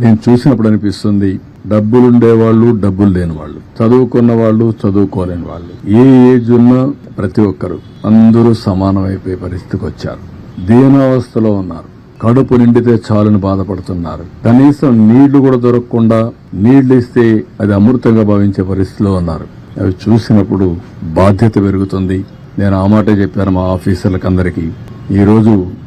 నేను చూసినప్పుడు అనిపిస్తుంది డబ్బులుండే వాళ్ళు డబ్బులు లేని వాళ్ళు చదువుకున్న వాళ్ళు చదువుకోలేని వాళ్ళు. ఏ ఏజ్ ఉన్నా ప్రతి ఒక్కరు అందరూ సమానమైపోయే పరిస్థితికి వచ్చారు. దీనావస్థలో ఉన్నారు. కడుపు నిండితే చాలని బాధపడుతున్నారు. కనీసం నీళ్ళు కూడా దొరకకుండా నీళ్ళు ఇస్తే అది అమృతంగా భావించే పరిస్థితిలో ఉన్నారు. అవి చూసినప్పుడు బాధ్యత పెరుగుతుంది. నేను ఆ మాటే చెప్పాను మా ఆఫీసర్లకు అందరికీ ఈ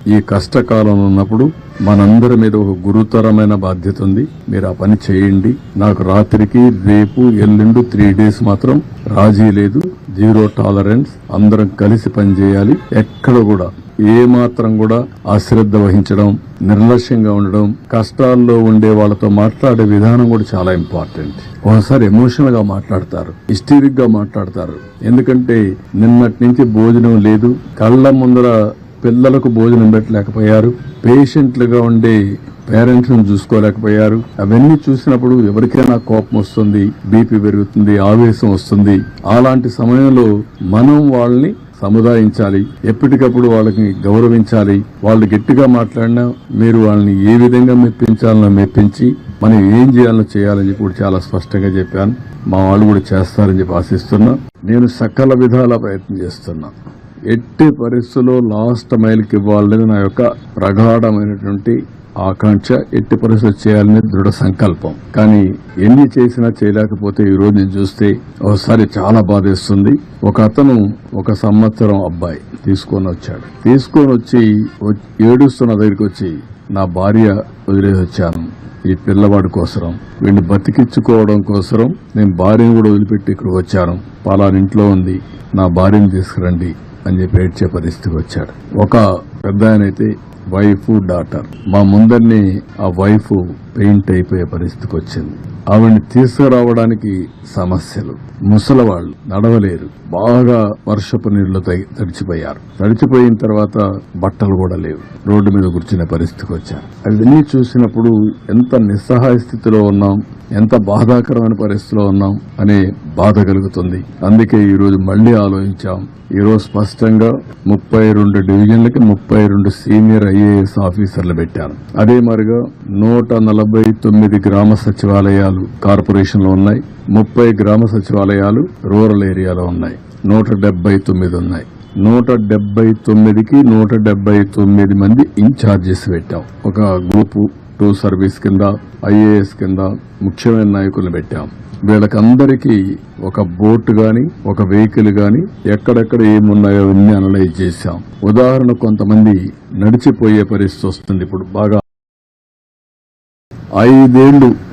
ఈ కష్టకాలం ఉన్నప్పుడు మనందరి మీద ఒక గురుతరమైన బాధ్యత ఉంది. మీరు ఆ పని చేయండి. నాకు రాత్రికి రేపు ఎల్లుండు త్రీ డేస్ మాత్రం రాజీ లేదు. జీరో టాలరెన్స్ అందరం కలిసి పనిచేయాలి ఎక్కడ కూడా ఏ మాత్రం కూడా అశ్రద్ధ వహించడం నిర్లక్ష్యంగా ఉండడం కష్టాల్లో ఉండే వాళ్ళతో మాట్లాడే విధానం కూడా చాలా ఇంపార్టెంట్ ఒకసారి ఎమోషనల్గా మాట్లాడతారు. హిస్టీరిక్గా మాట్లాడతారు. ఎందుకంటే నిన్నటి నుంచి భోజనం లేదు. కళ్ళ ముందర పిల్లలకు భోజనం పెట్టలేకపోయారు. పేషెంట్లుగా ఉండే పేరెంట్స్ను చూసుకోలేకపోయారు. అవన్నీ చూసినప్పుడు ఎవరికైనా కోపం వస్తుంది బీపీ పెరుగుతుంది ఆవేశం వస్తుంది. అలాంటి సమయంలో మనం వాళ్ళని సముదాయించాలి. ఎప్పటికప్పుడు వాళ్ళకి గౌరవించాలి. వాళ్ళు గట్టిగా మాట్లాడినా మీరు వాళ్ళని ఏ విధంగా మెప్పించాలనో మెప్పించి మనం ఏం చేయాలో చేయాలని చెప్పి కూడా చాలా స్పష్టంగా చెప్పాను. మా వాళ్ళు కూడా చేస్తారని చెప్పి ఆశిస్తున్నా. నేను సకల విధాల ప్రయత్నం చేస్తున్నా. ఎట్టి పరిస్థితుల్లో లాస్ట్ మైల్కి ఇవ్వాలనేది నా యొక్క ప్రగాఢమైనటువంటి ఆకాంక్ష. ఎట్టి పరిస్థితులు చేయాలనే దృఢ సంకల్పం. కానీ ఎన్ని చేసినా చేయలేకపోతే ఈ రోజు నేను చూస్తే ఒకసారి చాలా బాధేస్తుంది. ఒక అతను ఒక సంవత్సరం అబ్బాయి తీసుకొని వచ్చాడు. తీసుకొని వచ్చి ఏడుస్తున్న దగ్గరికి వచ్చి నా భార్య వదిలేసి వచ్చాను. ఈ పిల్లవాడి కోసరం. వీడిని బతికించుకోవడం కోసరం. నేను భార్యను కూడా వదిలిపెట్టి ఇక్కడికి వచ్చాను. పలానింట్లో ఉంది. నా భార్యను తీసుకురండి. అని చెప్పి ఏడ్చే పరిస్థితికి వచ్చాడు ఒక పెద్ద ఆయనైతే వైఫ్ డాటర్. మా ముందరిని ఆ వైఫ్ పెయింట్ అయిపోయే పరిస్థితికి వచ్చింది. ఆవిడ్ని తీసుకురావడానికి సమస్యలు. ముసలవాళ్ళు నడవలేరు. బాగా వర్షపు నీళ్ళు తడిచిపోయారు. తడిచిపోయిన తర్వాత బట్టలు కూడా లేవు. రోడ్డు మీద కూర్చునే పరిస్థితికి వచ్చారు. అవన్నీ చూసినప్పుడు ఎంత నిస్సహాయ స్థితిలో ఉన్నాం ఎంత బాధాకరమైన పరిస్థితిలో ఉన్నాం అనే బాధ కలుగుతుంది. అందుకే ఈ రోజు మళ్ళీ ఆలోచించాం. ఈ రోజు స్పష్టంగా ముప్పై రెండు డివిజన్లకి ముప్పై రెండు సీనియర్ ఐఏఎస్ ఆఫీసర్లు పెట్టారు. అదే మరిగా నూట నలభై తొమ్మిది గ్రామ సచివాలయాలు కార్పొరేషన్ కార్పొరేషన్లో ఉన్నాయి. ముప్పై గ్రామ సచివాలయాలు రూరల్ ఏరియాలో ఉన్నాయి. నూట డెబ్బై తొమ్మిది ఉన్నాయి. నూట డెబ్బై తొమ్మిదికి నూట డెబ్బై తొమ్మిది మంది ఇన్ఛార్జెస్ పెట్టాం. ఒక గ్రూపు టూ సర్వీస్ కింద ఐఏఎస్ కింద ముఖ్యమైన నాయకులను పెట్టాం. వీళ్ళకందరికీ ఒక బోట్ గాని ఒక వెహికల్ గాని ఎక్కడెక్కడ ఏమున్నాయో అన్ని అనలైజ్ చేశాం. ఉదాహరణ కొంతమంది నడిచిపోయే పరిస్థితి వస్తుంది. ఇప్పుడు బాగా ఐదేళ్ళు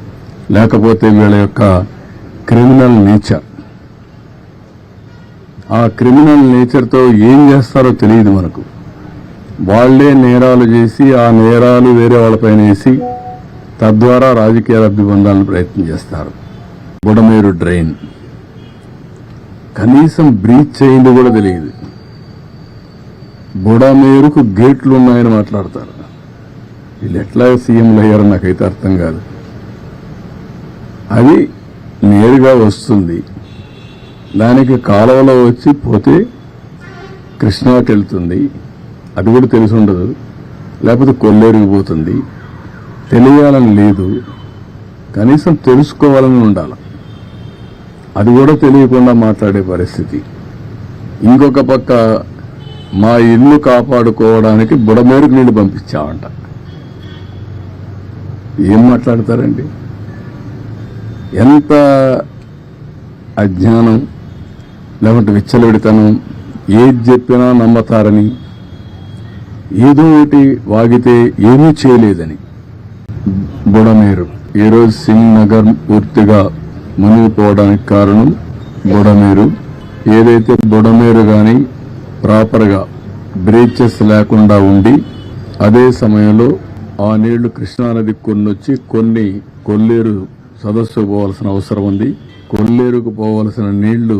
లేకపోతే వీళ్ళ యొక్క క్రిమినల్ నేచర్. ఆ క్రిమినల్ నేచర్తో ఏం చేస్తారో తెలియదు మనకు. వాళ్ళే నేరాలు చేసి ఆ నేరాలు వేరే వాళ్ళపైన వేసి తద్వారా రాజకీయ లబ్ధి పొందాలని ప్రయత్నం చేస్తారు. బుడమేరు డ్రైన్. కనీసం బ్రీచ్ చేయింది కూడా తెలియదు. బుడమేరుకు గేట్లు ఉన్నాయని మాట్లాడతారు. వీళ్ళు ఎట్లా సీఎంలు అయ్యారో నాకైతే అర్థం కాదు. అది నేరుగా వస్తుంది. దానికి కాలువలో వచ్చి పోతే కృష్ణాకి వెళ్తుంది అది కూడా తెలిసి ఉండదు. లేకపోతే కొల్లేరుకు పోతుంది. తెలియాలని లేదు. కనీసం తెలుసుకోవాలని ఉండాలి. అది కూడా తెలియకుండా మాట్లాడే పరిస్థితి. ఇంకొక పక్క మా ఇల్లు కాపాడుకోవడానికి బుడమేరుకు నీళ్ళు పంపించామంట ఏం మాట్లాడతారండి? ఎంత అజ్ఞానం లేకుంటే విచ్చలవిడితనం ఏది చెప్పినా నమ్మతారని ఏదో ఒకటి వాగితే ఏమీ చేయలేదని. బుడమేరు. ఈరోజు సింగ్ నగర్ పూర్తిగా మునిగిపోవడానికి కారణం బుడమేరు. ఏదైతే బుడమేరు కానీ ప్రాపర్గా బ్రీచెస్ లేకుండా ఉండి అదే సమయంలో ఆ నీళ్ళు కృష్ణానది కొన్నొచ్చి కొన్ని కొల్లేరు సదస్సుకు పోవాల్సిన అవసరం ఉంది. కొల్లేరుకు పోవలసిన నీళ్ళు